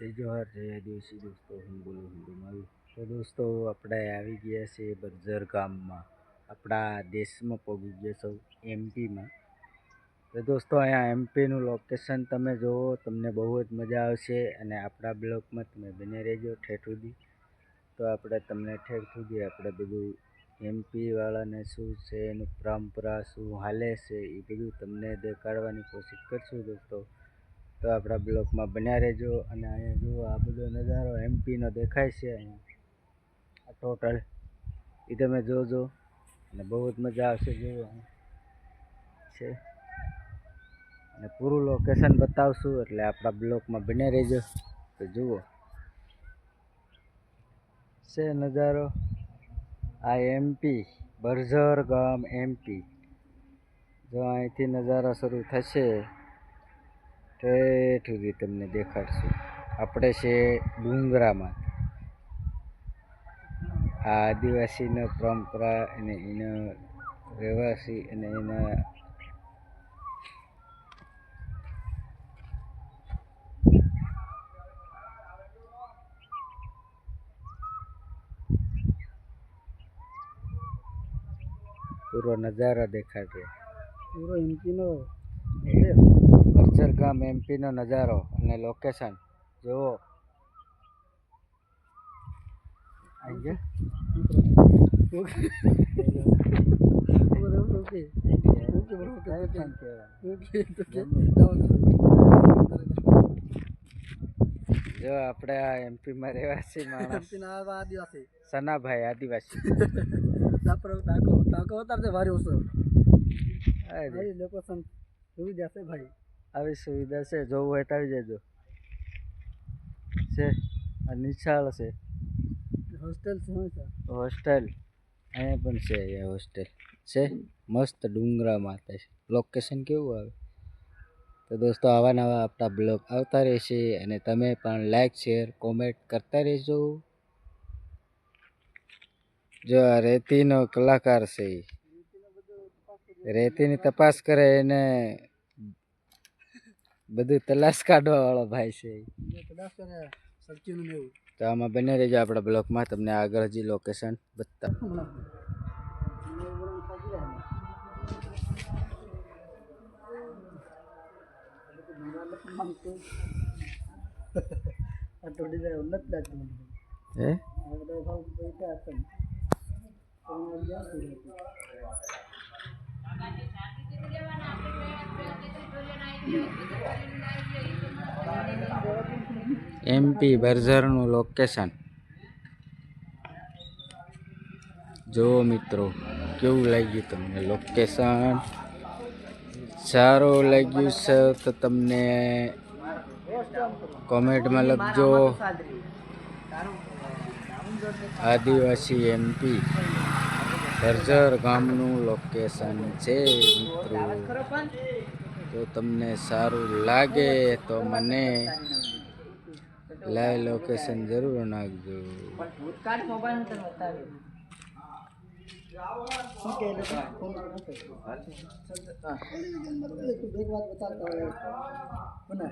જય જોહાર જય દિવસી દોસ્તો, હું બોલું હિન્દુમાં તો દોસ્તો, આપણે આવી ગયા છીએ બરજર ગામમાં. આપણા દેશમાં પહોંચી ગયા સૌ એમપીમાં. તો દોસ્તો, અહીંયા એમપીનું લોકેશન તમે જુઓ તમને બહુ જ મજા આવશે અને આપણા બ્લોકમાં તમે બને રહેજો ઠેઠ સુધી. તો આપણે તમને ઠેઠ સુધી આપણે બધું એમપી વાળાને શું છે, એનું પરંપરા, શું હાલે છે, એ બધું તમને દેખાડવાની કોશિશ કરશું દોસ્તો. તો આપણા બ્લોકમાં બન્યા રહેજો અને અહીંયા જુઓ આ બધો નજારો એમપીનો દેખાય છે અહીંયા. ટોટલ એ તમે જોજો અને બહુ જ મજા આવશે જુઓ છે. અને પૂરું લોકેશન બતાવશું એટલે આપણા બ્લોકમાં બન્યા રહેજો. તો જુઓ. છે નજારો. આ એમપી બરઝર ગામ એમપી જો અહીંથી નજારો શરૂ થશે. ઠેઠ સુધી તમને દેખાડશું. આપણે છે ડુંગરામાં. આ આદિવાસીનો પરંપરા અને એનો રહેવાસી અને એના પૂરો નજારો દેખાડ્યો. પૂરો એમપીનો ગામ એમપીનો નજારો અને લોકેશન જુઓ. જો આપણે આ એમપીમાં રહેવાસી માણસ. આદિવાસી સનાભાઈ આદિવાસી. ટાંકો ટાકો ઉતારશે ભારી ઓછો. લોકેશન સુવિધા છે ભાઈ. આવી સુવિધા છે. જોવું હોય તો આવી જજો. છે. આ નિશાળ છે. હોસ્ટેલ શું છે હોસ્ટેલ. અહીંયા પણ છે અહીંયા હોસ્ટેલ. છે. મસ્ત ડુંગરામાં છે. લોકેશન કેવું આવે? તો દોસ્તો આવા નવા આપણા બ્લોગ આવતા રહેશે અને તમે પણ લાઈક શેર કોમેન્ટ કરતા રહેજો. જો આ રેતીનો કલાકાર છે રેતીની તપાસ કરે એને બધું તલાશ કાઢવા વાળો ભાઈ છે તો આમાં બને રહેજો આપણા બ્લોકમાં તમને આગળ હજી લોકેશન બતા આ એમપી બર્ઝરનું લોકેશન જુઓ મિત્રો, કેવું લાગ્યું તમને લોકેશન સારું લાગ્યું છે તો તમને કોમેન્ટમાં લખજો. આદિવાસી એમપી બર્ઝર ગામનું લોકેશન છે, મિત્રો. જો તમને સારું લાગે તો મને લાઈવ લોકેશન જરૂર નાખજો.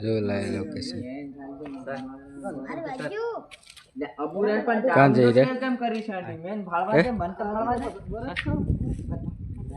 જો લાઈવ લોકેશન કાં જઈ રે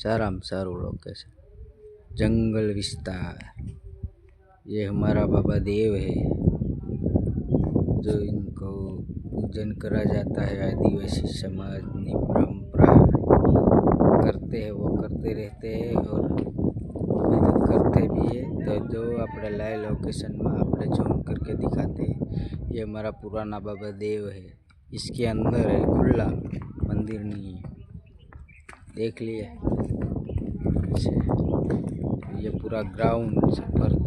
સારામાં સારું લોકેશન जंगल विस्तार ये हमारा बाबा देव है जो इनको पूजन करा जाता है आदिवासी समाज ની परंपरा करते हैं वो करते रहते हैं और अभी तक करते भी है तो जो अपने लाइव लोकेशन में अपने जूम करके दिखाते हैं ये हमारा पुराना बाबा देव है इसके अंदर है खुला मंदिर नहीं है देख लिए अच्छा। ये पूरा ग्राउंड से पर